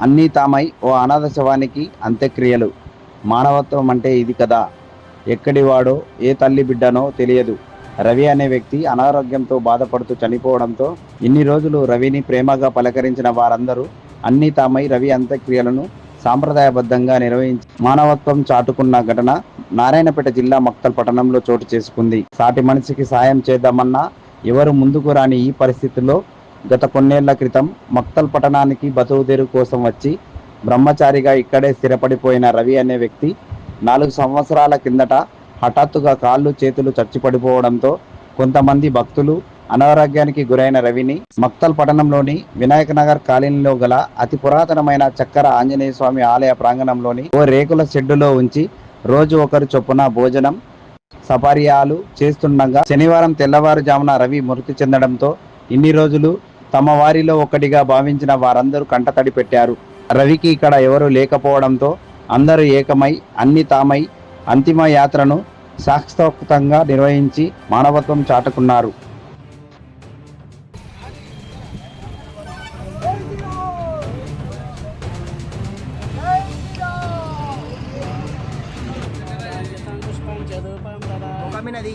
అన్నీ తామై ఓ అనాథ శవానికి అంత్యక్రియలు. మానవత్వం అంటే ఇది కదా. ఎక్కడి వాడో ఏ తల్లి బిడ్డనో తెలియదు. రవి అనే వ్యక్తి అనారోగ్యంతో బాధపడుతూ చనిపోవడంతో ఇన్ని రోజులు రవిని ప్రేమగా పలకరించిన వారందరూ అన్నీ తామై రవి అంత్యక్రియలను సాంప్రదాయబద్ధంగా నిర్వహించి మానవత్వం చాటుకున్న ఘటన నారాయణపేట జిల్లా మక్తల్ పట్టణంలో చోటు చేసుకుంది. సాటి మనిషికి సాయం చేద్దామన్నా ఎవరు ముందుకు రాని ఈ పరిస్థితుల్లో గత కొన్నేళ్ళ క్రితం మక్తల్ పట్టణానికి బతుకుదేరు కోసం వచ్చి బ్రహ్మచారిగా ఇక్కడే స్థిరపడిపోయిన రవి అనే వ్యక్తి నాలుగు సంవత్సరాల కిందట హఠాత్తుగా కాళ్ళు చేతులు చచ్చిపడిపోవడంతో కొంతమంది భక్తులు అనారోగ్యానికి గురైన రవిని మక్తల్ పట్టణంలోని వినాయక నగర్ కాలనీలో గల అతి పురాతనమైన చక్కెర ఆంజనేయ స్వామి ఆలయ ప్రాంగణంలోని ఓ రేకుల షెడ్డులో ఉంచి రోజు ఒకరు చొప్పున భోజనం సపర్యాలు చేస్తుండగా శనివారం తెల్లవారుజామున రవి మృతి చెందడంతో ఇన్ని రోజులు తమ వారిలో ఒకటిగా భావించిన వారందరూ కంటతడి పెట్టారు. రవికి ఇక్కడ ఎవరూ లేకపోవడంతో అందరూ ఏకమై అన్ని తామై అంతిమ యాత్రను శాస్త్రోక్తంగా నిర్వహించి మానవత్వం చాటుకున్నారు. కమ్మినది